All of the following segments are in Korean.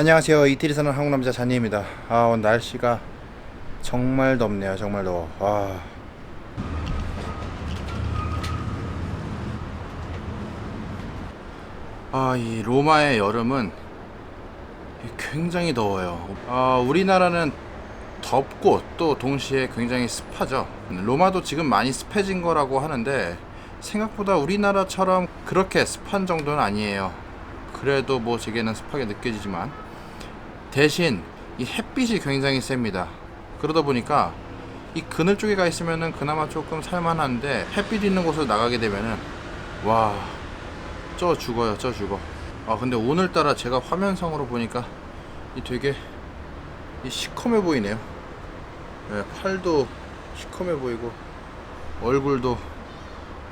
안녕하세요. 이태리 사는 한국 남자 잔이입니다. 아 오늘 날씨가 정말 덥네요. 정말 더워. 와. 아, 이 로마의 여름은 굉장히 더워요. 아, 우리나라는 덥고 또 동시에 굉장히 습하죠. 로마도 지금 많이 습해진 거라고 하는데 생각보다 우리나라처럼 그렇게 습한 정도는 아니에요. 그래도 뭐 제게는 습하게 느껴지지만 대신 이 햇빛이 굉장히 셉니다. 그러다 보니까 이 그늘 쪽에 가 있으면은 그나마 조금 살만한데 햇빛 있는 곳으로 나가게 되면은 와, 쪄 죽어요, 쪄 죽어. 아 근데 오늘따라 제가 화면상으로 보니까 이 되게 이 시커매 보이네요. 네, 팔도 시커매 보이고 얼굴도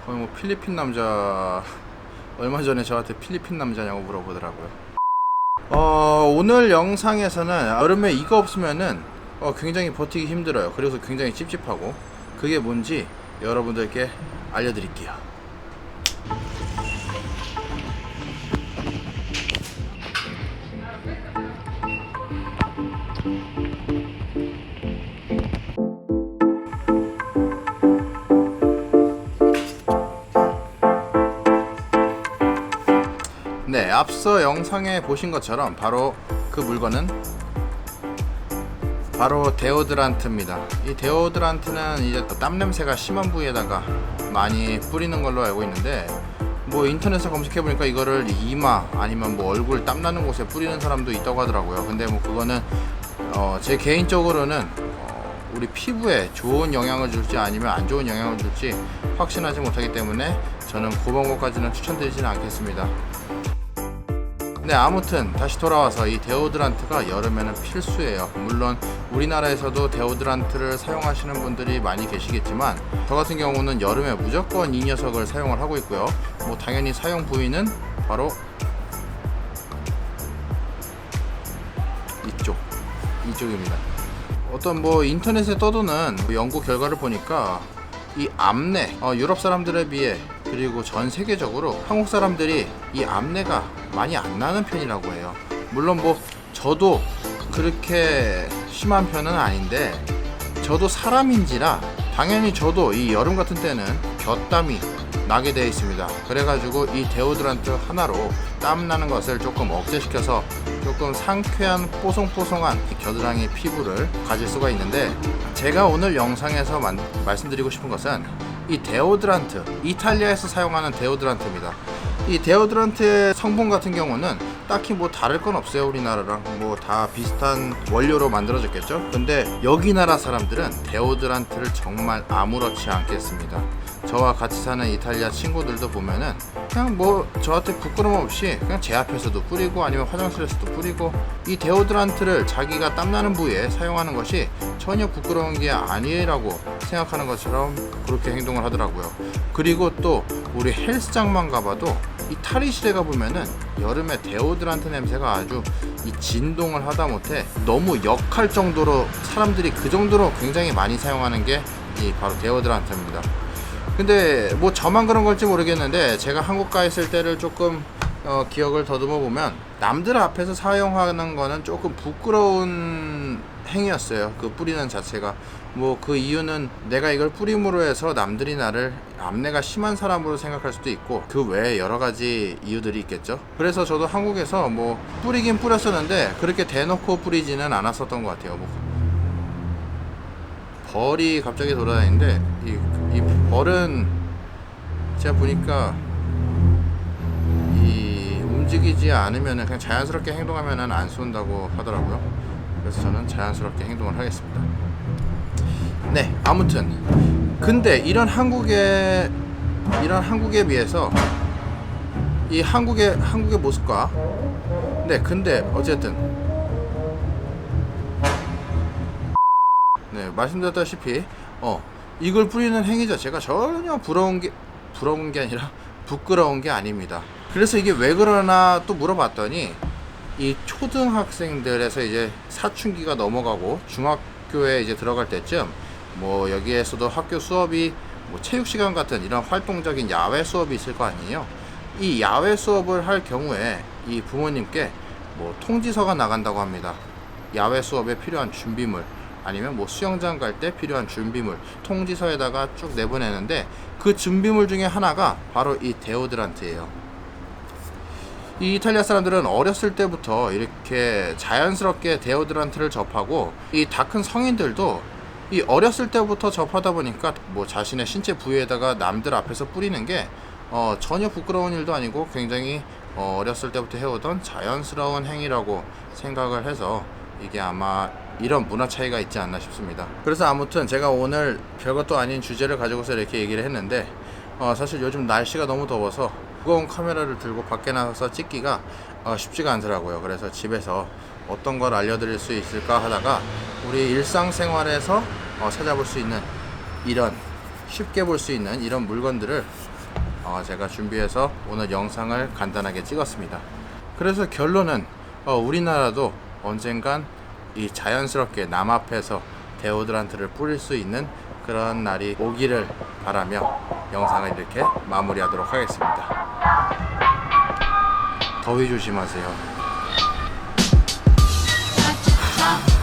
거의 뭐 필리핀 남자 얼마 전에 저한테 필리핀 남자냐고 물어보더라고요. 어, 오늘 영상에서는 여름에 이거 없으면은 어, 굉장히 버티기 힘들어요. 그래서 굉장히 찝찝하고 그게 뭔지 여러분들께 알려드릴게요. 앞서 영상에 보신 것처럼 바로 그 물건은 바로 데오드란트입니다. 이 데오드란트는 이제 땀 냄새가 심한 부위에다가 많이 뿌리는 걸로 알고 있는데 뭐 인터넷에 검색해 보니까 이거를 이마 아니면 뭐 얼굴 땀 나는 곳에 뿌리는 사람도 있다고 하더라고요. 근데 뭐 그거는 어, 제 개인적으로는 어, 우리 피부에 좋은 영향을 줄지 아니면 안 좋은 영향을 줄지 확신하지 못하기 때문에 저는 그 방법까지는 추천드리지는 않겠습니다. 네, 아무튼 다시 돌아와서 이 데오드란트가 여름에는 필수예요. 물론 우리나라에서도 데오드란트를 사용하시는 분들이 많이 계시겠지만 저 같은 경우는 여름에 무조건 이 녀석을 사용을 하고 있고요. 뭐 당연히 사용 부위는 바로 이쪽 이쪽입니다. 어떤 뭐 인터넷에 떠도는 뭐 연구 결과를 보니까 이 암내 어, 유럽 사람들에 비해 그리고 전 세계적으로 한국 사람들이 이 암내가 많이 안 나는 편이라고 해요. 물론 뭐 저도 그렇게 심한 편은 아닌데 저도 사람인지라 당연히 저도 이 여름 같은 때는 곁땀이 나게 되어 있습니다. 그래가지고 이 데오드란트 하나로 땀 나는 것을 조금 억제시켜서 조금 상쾌한 뽀송뽀송한 이 겨드랑이 피부를 가질 수가 있는데 제가 오늘 영상에서 만- 말씀드리고 싶은 것은 이 데오드란트 이탈리아에서 사용하는 데오드란트입니다. 이 데오드란트의 성분 같은 경우는 딱히 뭐 다를 건 없어요 우리나라랑. 뭐 다 비슷한 원료로 만들어졌겠죠? 근데 여기 나라 사람들은 데오드란트를 정말 아무렇지 않겠습니다 저와 같이 사는 이탈리아 친구들도 보면은 그냥 뭐 저한테 부끄러움 없이 그냥 제 앞에서도 뿌리고 아니면 화장실에서도 뿌리고 이 데오드란트를 자기가 땀나는 부위에 사용하는 것이 전혀 부끄러운 게 아니라고 생각하는 것처럼 그렇게 행동을 하더라고요 그리고 또 우리 헬스장만 가봐도 이 탈의실에 가보면은 여름에 데오드란트 냄새가 아주 이 진동을 하다 못해 너무 역할 정도로 사람들이 그 정도로 굉장히 많이 사용하는 게 이 바로 데오드란트입니다. 근데 뭐 저만 그런 걸지 모르겠는데 제가 한국 가 있을 때를 조금 어, 기억을 더듬어 보면 남들 앞에서 사용하는 거는 조금 부끄러운 행위였어요. 그 뿌리는 자체가 뭐 그 이유는 내가 이걸 뿌림으로 해서 남들이 나를 암내가 심한 사람으로 생각할 수도 있고 그 외에 여러 가지 이유들이 있겠죠. 그래서 저도 한국에서 뭐 뿌리긴 뿌렸었는데 그렇게 대놓고 뿌리지는 않았었던 것 같아요. 뭐 벌이 갑자기 돌아다니는데 이, 이 벌은 제가 보니까 이 움직이지 않으면 그냥 자연스럽게 행동하면 안 쏜다고 하더라고요. 그래서 저는 자연스럽게 행동을 하겠습니다. 네, 아무튼 근데 이런 한국의 이런 한국에 비해서 이 한국의 한국의 모습과 네, 근데 어쨌든 네, 말씀드렸다시피 어 이걸 뿌리는 행위 자체가 전혀 부러운 게 부러운 게 아니라 부끄러운 게 아닙니다. 그래서 이게 왜 그러나 또 물어봤더니 이 초등학생들에서 이제 사춘기가 넘어가고 중학교에 이제 들어갈 때쯤 뭐 여기에서도 학교 수업이 뭐 체육 시간 같은 이런 활동적인 야외 수업이 있을 거 아니에요. 이 야외 수업을 할 경우에 이 부모님께 뭐 통지서가 나간다고 합니다. 야외 수업에 필요한 준비물 아니면 뭐 수영장 갈 때 필요한 준비물 통지서에다가 쭉 내보내는데 그 준비물 중에 하나가 바로 이 데오드란트예요. 이 이탈리아 사람들은 어렸을 때부터 이렇게 자연스럽게 데오드란트를 접하고 이 다 큰 성인들도 이 어렸을 때부터 접하다 보니까 뭐 자신의 신체 부위에다가 남들 앞에서 뿌리는 게 어, 전혀 부끄러운 일도 아니고 굉장히 어, 어렸을 때부터 해오던 자연스러운 행위라고 생각을 해서 이게 아마 이런 문화 차이가 있지 않나 싶습니다. 그래서 아무튼 제가 오늘 별것도 아닌 주제를 가지고서 이렇게 얘기를 했는데 어, 사실 요즘 날씨가 너무 더워서 무거운 카메라를 들고 밖에 나가서 찍기가 어, 쉽지가 않더라고요. 그래서 집에서 어떤 걸 알려드릴 수 있을까 하다가 우리 일상생활에서 어, 찾아볼 수 있는 이런 쉽게 볼 수 있는 이런 물건들을 어, 제가 준비해서 오늘 영상을 간단하게 찍었습니다. 그래서 결론은 어, 우리나라도 언젠간 이 자연스럽게 남 앞에서 데오드란트를 뿌릴 수 있는 그런 날이 오기를 바라며 영상을 이렇게 마무리하도록 하겠습니다. 더위 조심하세요. 아,